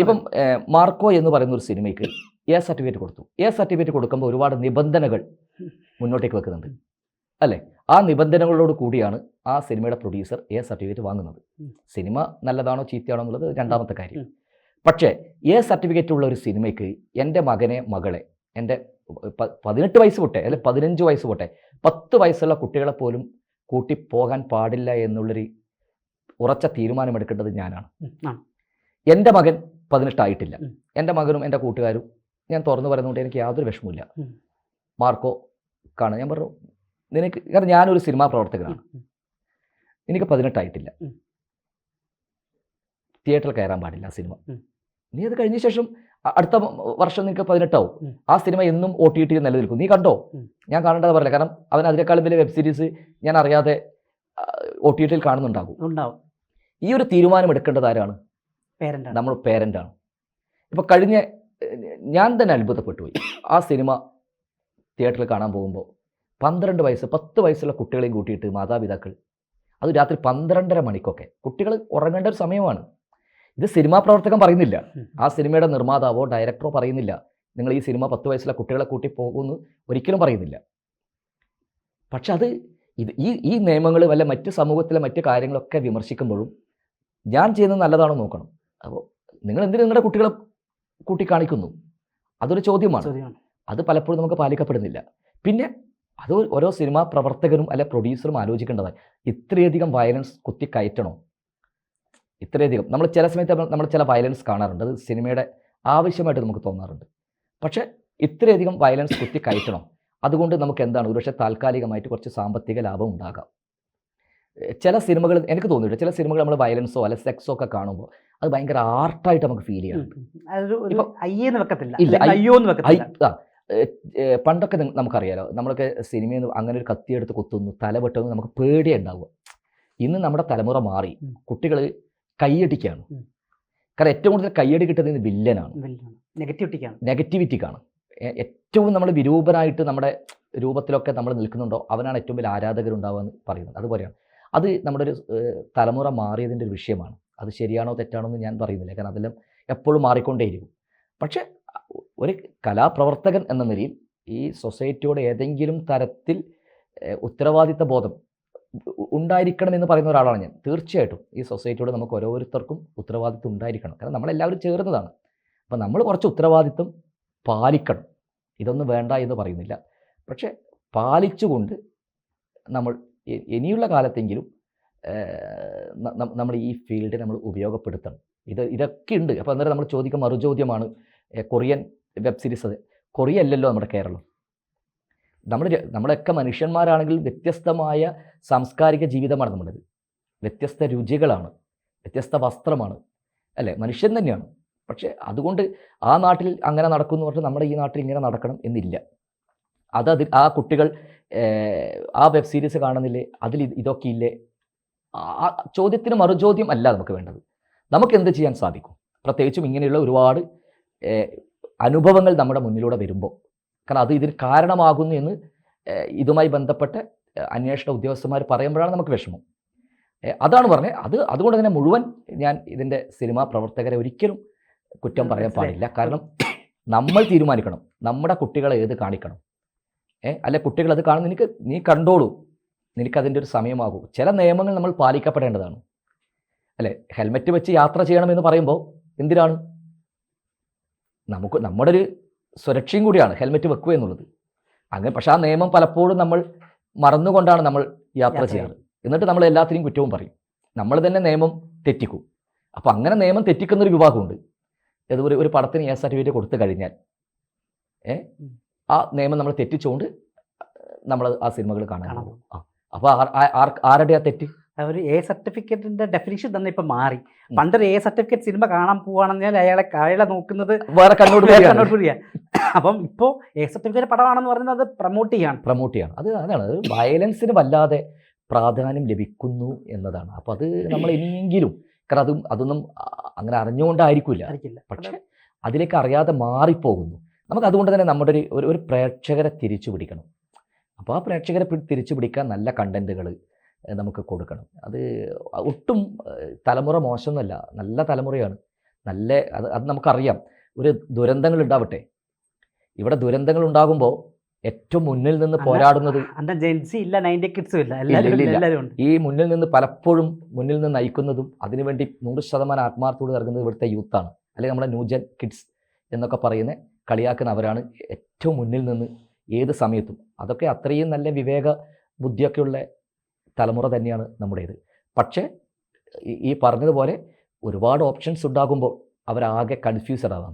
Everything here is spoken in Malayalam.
ഇപ്പം മാർക്കോ എന്ന് പറയുന്ന ഒരു സിനിമയ്ക്ക് എ സർട്ടിഫിക്കറ്റ് കൊടുത്തു. എ സർട്ടിഫിക്കറ്റ് കൊടുക്കുമ്പോൾ ഒരുപാട് നിബന്ധനകൾ മുന്നോട്ടേക്ക് വെക്കുന്നുണ്ട്. അല്ലേ? ആ നിബന്ധനകളോട് കൂടിയാണ് ആ സിനിമയുടെ പ്രൊഡ്യൂസർ എ സർട്ടിഫിക്കറ്റ് വാങ്ങുന്നത്. സിനിമ നല്ലതാണോ ചീത്തയാണോ എന്നുള്ളത് രണ്ടാമത്തെ കാര്യം. പക്ഷേ എ സർട്ടിഫിക്കറ്റ് ഉള്ള ഒരു സിനിമയ്ക്ക് എന്റെ മകനെ മകളെ എന്റെ പതിനെട്ട് വയസ്സ് പോട്ടെ അല്ലെ പതിനഞ്ച് വയസ്സ് പോട്ടെ പത്ത് വയസ്സുള്ള കുട്ടികളെ പോലും കൂട്ടി പോകാൻ പാടില്ല എന്നുള്ളൊരു ഉറച്ച തീരുമാനമെടുക്കേണ്ടത് ഞാനാണ്. എന്റെ മകൻ പതിനെട്ടായിട്ടില്ല. എന്റെ മകനും എന്റെ കൂട്ടുകാരും ഞാൻ തുറന്നു പറയുന്നതുകൊണ്ട് എനിക്ക് യാതൊരു വിഷമമില്ല മാർക്കോ കാണാൻ ഞാൻ പറഞ്ഞു നിനക്ക് കാരണം ഞാനൊരു സിനിമാ പ്രവർത്തകനാണ്. എനിക്ക് പതിനെട്ടായിട്ടില്ല. തിയേറ്ററിൽ കയറാൻ പാടില്ല ആ സിനിമ. നീ അത് കഴിഞ്ഞ ശേഷം അടുത്ത വർഷം നിനക്ക് പതിനെട്ടാവും. ആ സിനിമ എന്നും ഒ ടി ടി നിലനിൽക്കും. നീ കണ്ടോ. ഞാൻ കാണേണ്ടത് പറയില്ല. കാരണം അവൻ അതിനേക്കാളും വലിയ വെബ് സീരീസ് ഞാൻ അറിയാതെ ഒ ടി ടിയിൽ കാണുന്നുണ്ടാകും. ഉണ്ടാവും. ഈ ഒരു തീരുമാനം എടുക്കേണ്ടത് ആരാണ്? നമ്മൾ പേരന്റാണ്. ഇപ്പോൾ കഴിഞ്ഞ ഞാൻ തന്നെ അത്ഭുതപ്പെട്ടു പോയി ആ സിനിമ തിയേറ്ററിൽ കാണാൻ പോകുമ്പോൾ പന്ത്രണ്ട് വയസ്സ് പത്ത് വയസ്സുള്ള കുട്ടികളെയും കൂട്ടിയിട്ട് മാതാപിതാക്കൾ അത് രാത്രി പന്ത്രണ്ടര മണിക്കൊക്കെ. കുട്ടികൾ ഉറങ്ങേണ്ട ഒരു സമയമാണ്. ഇത് സിനിമാ പ്രവർത്തകൻ പറയുന്നില്ല. ആ സിനിമയുടെ നിർമ്മാതാവോ ഡയറക്ടറോ പറയുന്നില്ല. നിങ്ങൾ ഈ സിനിമ പത്ത് വയസ്സുള്ള കുട്ടികളെ കൂട്ടി പോകുമെന്ന് ഒരിക്കലും പറയുന്നില്ല. പക്ഷെ അത് ഇത് ഈ ഈ നിയമങ്ങൾ വല്ല മറ്റ് സമൂഹത്തിലെ മറ്റ് കാര്യങ്ങളൊക്കെ വിമർശിക്കുമ്പോഴും ഞാൻ ചെയ്യുന്നത് നല്ലതാണോ നോക്കണം. അപ്പോൾ നിങ്ങൾ എന്തിനു നിങ്ങളുടെ കുട്ടികളെ കൂട്ടി കാണിക്കുന്നു അതൊരു ചോദ്യമാണ്. അത് പലപ്പോഴും നമുക്ക് പാലിക്കപ്പെടുന്നില്ല. പിന്നെ അത് ഓരോ സിനിമാ പ്രവർത്തകരും അല്ലെ പ്രൊഡ്യൂസറും ആലോചിക്കേണ്ടതാണ്. ഇത്രയധികം വയലൻസ് കുത്തി കയറ്റണോ ഇത്രയധികം. നമ്മൾ ചില സമയത്ത് നമ്മൾ- നമ്മൾ ചില വയലൻസ് കാണാറുണ്ട്. അത് സിനിമയുടെ ആവശ്യമായിട്ട് നമുക്ക് തോന്നാറുണ്ട്. പക്ഷേ ഇത്രയധികം വയലൻസ് കുത്തി കയറ്റണം അതുകൊണ്ട് നമുക്ക് എന്താണ്? ഒരുപക്ഷെ താൽക്കാലികമായിട്ട് കുറച്ച് സാമ്പത്തിക ലാഭം ഉണ്ടാകാം. ചില സിനിമകൾ എനിക്ക് തോന്നിയിട്ട് ചില സിനിമകൾ നമ്മൾ വയലൻസോ അല്ലെ സെക്സോ ഒക്കെ കാണുമ്പോൾ അത് ഭയങ്കര ആർട്ടായിട്ട് നമുക്ക് ഫീൽ ചെയ്യാം ഉം, ഉം. അതൊരു ഒരു ഇപ്പൊ- ഇല്ല, അയ്യോ എന്ന് ഐ വെക്കത്തില്ല ആ, ഏ, ഏ, പണ്ടൊക്കെ നമുക്കറിയാലോ നമ്മളൊക്കെ സിനിമയിൽ നിന്ന് അങ്ങനെ ഒരു കത്തിയെടുത്ത് കൊത്തുന്നു തല വെട്ടുന്നു നമുക്ക് പേടിയേ ഉണ്ടാവുക. ഇന്ന് നമ്മുടെ തലമുറ മാറി. കുട്ടികൾ കൈയടിക്കാണ് കാരണം ഏറ്റവും കൂടുതൽ കൈയടി കിട്ടുന്നത് വില്ലനാണ്. നെഗറ്റിവിറ്റിക്കാണ് ഏറ്റവും നമ്മൾ വിരൂപനായിട്ട് നമ്മുടെ രൂപത്തിലൊക്കെ നമ്മൾ നിൽക്കുന്നുണ്ടോ അവനാണ് ഏറ്റവും വലിയ ആരാധകരുണ്ടാവുക എന്ന് പറയുന്നത്. അതുപോലെയാണ്. അത് നമ്മുടെ ഒരു തലമുറ മാറിയതിന്റെ ഒരു വിഷയമാണ്. അത് ശരിയാണോ തെറ്റാണോ എന്ന് ഞാൻ പറയുന്നില്ല. കാരണം അതെല്ലാം എപ്പോഴും മാറിക്കൊണ്ടേയിരിക്കും. പക്ഷേ ഒരു കലാപ്രവർത്തകൻ എന്ന നിലയിൽ ഈ സൊസൈറ്റിയോട് ഏതെങ്കിലും തരത്തിൽ ഉത്തരവാദിത്ത ബോധം ഉണ്ടായിരിക്കണം എന്ന് പറയുന്ന ഒരാളാണ് ഞാൻ. തീർച്ചയായിട്ടും ഈ സൊസൈറ്റിയോട് നമുക്ക് ഓരോരുത്തർക്കും ഉത്തരവാദിത്വം ഉണ്ടായിരിക്കണം. കാരണം നമ്മളെല്ലാവരും ചേർന്നതാണ്. അപ്പം നമ്മൾ കുറച്ച് ഉത്തരവാദിത്വം പാലിക്കണം. ഇതൊന്നും വേണ്ട എന്ന് പറയുന്നില്ല. പക്ഷേ പാലിച്ചുകൊണ്ട് നമ്മൾ ഇനിയുള്ള കാലത്തെങ്കിലും നമ്മൾ ഈ ഫീൽഡ് നമ്മൾ ഉപയോഗപ്പെടുത്തണം. ഇത് ഇതൊക്കെ ഉണ്ട്. അപ്പോൾ അന്നേരം നമ്മൾ ചോദിക്കുക മറുചോദ്യമാണ് കൊറിയൻ വെബ് സീരീസ് അത്. കൊറിയ അല്ലല്ലോ നമ്മുടെ കേരളം. നമ്മൾ നമ്മളൊക്കെ മനുഷ്യന്മാരാണെങ്കിൽ വ്യത്യസ്തമായ സാംസ്കാരിക ജീവിതമാണ് നമ്മുടേത്. വ്യത്യസ്ത രുചികളാണ്. വ്യത്യസ്ത വസ്ത്രമാണ്. അല്ലേ? മനുഷ്യൻ തന്നെയാണ്. പക്ഷേ അതുകൊണ്ട് ആ നാട്ടിൽ അങ്ങനെ നടക്കും എന്ന് പറഞ്ഞാൽ നമ്മുടെ ഈ നാട്ടിൽ ഇങ്ങനെ നടക്കണം എന്നില്ല. അത് അതിൽ ആ കുട്ടികൾ ആ വെബ് സീരീസ് കാണുന്നില്ലേ? അതിൽ ഇതൊക്കെ ഇല്ലേ? ആ- ചോദ്യത്തിന് മറുചോദ്യം അല്ല നമുക്ക് വേണ്ടത്. നമുക്ക് എന്ത് ചെയ്യാൻ സാധിക്കും? പ്രത്യേകിച്ചും ഇങ്ങനെയുള്ള ഒരുപാട് അനുഭവങ്ങൾ നമ്മുടെ മുന്നിലൂടെ വരുമ്പോൾ കാരണം അത് ഇതിന് കാരണമാകുന്നു എന്ന് ഇതുമായി ബന്ധപ്പെട്ട അന്വേഷണ ഉദ്യോഗസ്ഥന്മാർ പറയുമ്പോഴാണ് നമുക്ക് വിഷമം. അതാണ് പറഞ്ഞത് അത് അതുകൊണ്ട് തന്നെ മുഴുവൻ ഞാൻ ഇതിന്റെ സിനിമാ പ്രവർത്തകരെ ഒരിക്കലും കുറ്റം പറയാൻ പാടില്ല. കാരണം നമ്മൾ തീരുമാനിക്കണം. നമ്മുടെ കുട്ടികളെ ഏത് കാണിക്കണം? ഏ അല്ലെ കുട്ടികൾ അത് കാണുന്ന നിനക്ക് നീ കണ്ടോളൂ. നിനക്ക് അതിന്റെ ഒരു സമയമാകൂ. ചില നിയമങ്ങൾ നമ്മൾ പാലിക്കപ്പെടേണ്ടതാണ്. അല്ലെ? ഹെൽമെറ്റ് വെച്ച് യാത്ര ചെയ്യണമെന്ന് പറയുമ്പോൾ എന്തിനാണ്? നമുക്ക് നമ്മുടെ ഒരു സുരക്ഷയും കൂടിയാണ് ഹെൽമെറ്റ് വെക്കുക എന്നുള്ളത്. അങ്ങനെ പക്ഷേ ആ നിയമം പലപ്പോഴും നമ്മൾ മറന്നുകൊണ്ടാണ് നമ്മൾ യാത്ര ചെയ്യാറ്. എന്നിട്ട് നമ്മൾ എല്ലാത്തിനെയും കുറ്റവും പറയും. നമ്മൾ തന്നെ നിയമം തെറ്റിക്കും. അപ്പോൾ അങ്ങനെ നിയമം തെറ്റിക്കുന്ന ഒരു വിഭാഗമുണ്ട്. ഇത് ഒരു ഒരു പടത്തിന് എ സർട്ടിഫിക്കറ്റ് കൊടുത്തു കഴിഞ്ഞാൽ ഏ? ആ നിയമം നമ്മൾ തെറ്റിച്ചുകൊണ്ട് നമ്മൾ ആ സിനിമകൾ കാണാൻ ആ. അപ്പോൾ ആരുടെ ആ തെറ്റ്? ഒരു എ സർട്ടിഫിക്കറ്റിന്റെ ഡെഫിനിഷൻ തന്നെ ഇപ്പൊ മാറി. പണ്ടൊരു എ സർട്ടിഫിക്കറ്റ് സിനിമ കാണാൻ പോവാണെന്ന് അയാളെ അയാളെ നോക്കുന്നത് വേറെ കണ്ണോടുകൂടിയാ അപ്പം ഇപ്പോ എ സർട്ടിഫിക്കറ്റ് പടമാണെന്ന് പറയുന്നത് അത് പ്രൊമോട്ട് ചെയ്യാണ്. പ്രൊമോട്ട് ചെയ്യണം. അത് അതാണ്. അത് വയലൻസിന് വല്ലാതെ പ്രാധാന്യം ലഭിക്കുന്നു എന്നതാണ്. അപ്പോൾ അത് നമ്മൾ ഇനിയെങ്കിലും കാരണം അതും അതൊന്നും അങ്ങനെ അറിഞ്ഞുകൊണ്ടായിരിക്കില്ല പക്ഷെ അതിലേക്ക് അറിയാതെ മാറിപ്പോകുന്നു. നമുക്ക് അതുകൊണ്ട് തന്നെ നമ്മുടെ ഒരു- ഒരു പ്രേക്ഷകരെ തിരിച്ചു പിടിക്കണം. അപ്പോൾ ആ പ്രേക്ഷകരെ തിരിച്ചു പിടിക്കാൻ നല്ല കണ്ടന്റുകൾ നമുക്ക് കൊടുക്കണം. അത് ഒട്ടും തലമുറ മോശമൊന്നുമല്ല. നല്ല തലമുറയാണ്. നല്ല അത് അത് നമുക്കറിയാം. ഒരു ദുരന്തങ്ങൾ ഉണ്ടാവട്ടെ. ഇവിടെ ദുരന്തങ്ങൾ ഉണ്ടാകുമ്പോൾ ഏറ്റവും മുന്നിൽ നിന്ന് പോരാടുന്നത് ഇല്ല നയന്റി കിഡ്സും ഇല്ല. ഈ മുന്നിൽ നിന്ന് പലപ്പോഴും മുന്നിൽ നിന്ന് നയിക്കുന്നതും അതിനുവേണ്ടി നൂറ് ശതമാനം ആത്മാർത്ഥത്തോട് ഇറങ്ങുന്നത് ഇവിടുത്തെ യൂത്താണ്. അല്ലെങ്കിൽ നമ്മുടെ ന്യൂജൻ കിഡ്സ് എന്നൊക്കെ പറയുന്ന കളിയാക്കുന്ന അവരാണ് ഏറ്റവും മുന്നിൽ നിന്ന് ഏത് സമയത്തും. അതൊക്കെ അത്രയും നല്ല വിവേക ബുദ്ധിയൊക്കെയുള്ള തലമുറ തന്നെയാണ് നമ്മുടേത്. പക്ഷേ ഈ- പറഞ്ഞതുപോലെ ഒരുപാട് ഓപ്ഷൻസ് ഉണ്ടാകുമ്പോൾ അവരാകെ കൺഫ്യൂസഡ് ആവാം.